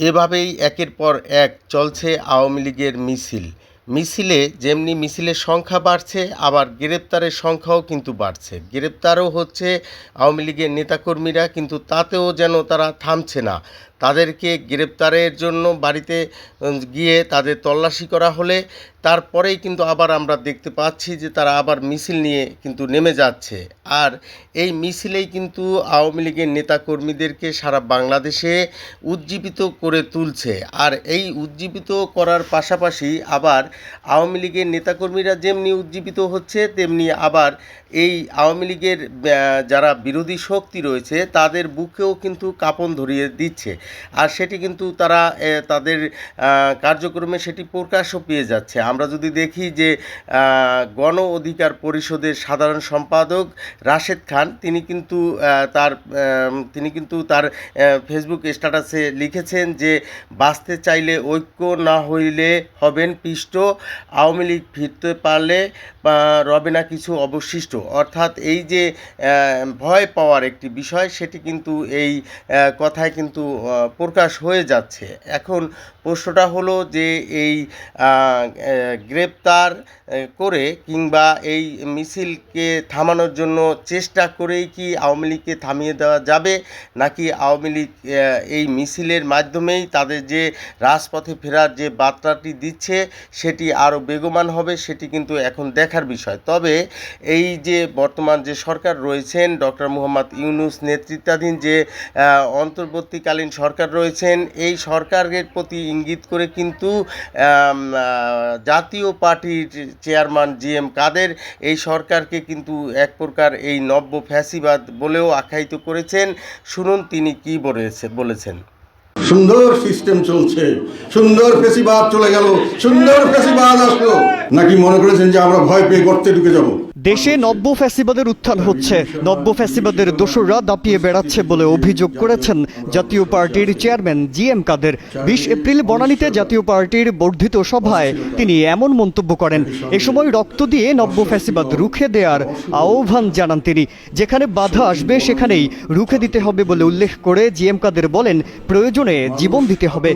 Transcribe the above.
এভাবেই একের পর এক চলছে আওয়ামী লীগের মিছিল। মিছিলে, যেমনি মিছিলের সংখ্যা বাড়ছে, আবার গ্রেপ্তারের সংখ্যাও কিন্তু বাড়ছে। গ্রেপ্তারও হচ্ছে আওয়ামী লীগের নেতাকর্মীরা, কিন্তু তাতেও যেন তারা থামছে না। তাদেরকে গ্রেপ্তারের জন্য বাড়িতে গিয়ে তাদের তল্লাশি করা হলে, তারপরেই কিন্তু আবার আমরা দেখতে পাচ্ছি যে তারা আবার মিছিল নিয়ে কিন্তু নেমে যাচ্ছে। আর এই মিছিলেই কিন্তু আওয়ামী লীগের নেতাকর্মীদেরকে সারা বাংলাদেশে উজ্জীবিত করে তুলছে। আর এই উজ্জীবিত করার পাশাপাশি আবার আওয়ামী লীগের নেতাকর্মীরা যেমনি উজ্জীবিত হচ্ছে, তেমনি আবার এই আওয়ামী লীগের যারা বিরোধী শক্তি রয়েছে, তাদের বুকেও কিন্তু কাঁপন ধরিয়ে দিচ্ছে। আর সেটি কিন্তু তারা তাদের কার্যক্রমে সেটি প্রকাশও পেয়ে যাচ্ছে। আমরা যদি দেখি যে গণ অধিকার পরিষদের সাধারণ সম্পাদক রাশেদ খান, তিনি কিন্তু তার তিনি কিন্তু তার ফেসবুক স্ট্যাটাসে লিখেছেন যে, বাঁচতে চাইলে ঐক্য না হইলে হবেন পিষ্ট আওয়ামী লীগ ফিরতে পারলে রবে না কিছু অবশিষ্ট। অর্থাৎ এই যে ভয় পাওয়ার একটি বিষয়, সেটি কিন্তু এই কথায় কিন্তু প্রকাশ হয়ে যাচ্ছে। এখন প্রশ্নটা হলো যে এই গ্রেপ্তার করে কিংবা এই মিছিলকে থামানোর জন্য চেষ্টা করেই কি আওয়ামী লীগকে থামিয়ে দেওয়া যাবে? নাকি আওয়ামী লীগ এই মিছিলের মাধ্যমেই তাদের যে রাজপথে ফেরার যে বার্তাটি দিচ্ছে সেটি আরও বেগবান হবে, সেটি কিন্তু এখন দেখার বিষয়। তবে এই যে বর্তমান যে সরকার রয়েছেন, ডক্টর মোহাম্মদ ইউনুস নেতৃত্বাধীন যে অন্তর্বর্তীকালীন সরকার রয়েছেন, এই সরকারের প্রতি ইঙ্গিত করে কিন্তু জাতীয় পার্টির চেয়ারম্যান জি এম কাদের এই সরকারকে কিন্তু এক প্রকার এই নব্য ফ্যাসিবাদ বলেও আখ্যায়িত করেছেন। শুনুন তিনি কি বলেছে, বলেছেন। সুন্দর সিস্টেম চলছে। সুন্দর ফেসিবাদ চলে গেল। সুন্দর ফেসিবাদ আসলো। নাকি মনে করেছেন যে আমরা ভয় পেয়ে গর্তে ঢুকে যাব? দেশে নব্য ফ্যাসিবাদের উত্থান হচ্ছে। নব্য ফ্যাসিবাদের দোসররা দাপিয়ে বেড়াচ্ছে বলে অভিযোগ করেছেন জাতীয় পার্টির চেয়ারম্যান জি এম কাদের। বিশ এপ্রিল বনানীতে জাতীয় পার্টির বর্ধিত সভায় তিনি এমন মন্তব্য করেন, এ সময় রক্ত দিয়ে নব্য ফ্যাসিবাদ রুখে দেওয়ার আহ্বান জানান তিনি। যেখানে বাধা আসবে, সেখানেই রুখে দিতে হবে বলে উল্লেখ করে জি এম কাদের বলেন, প্রয়োজনে জীবন দিতে হবে।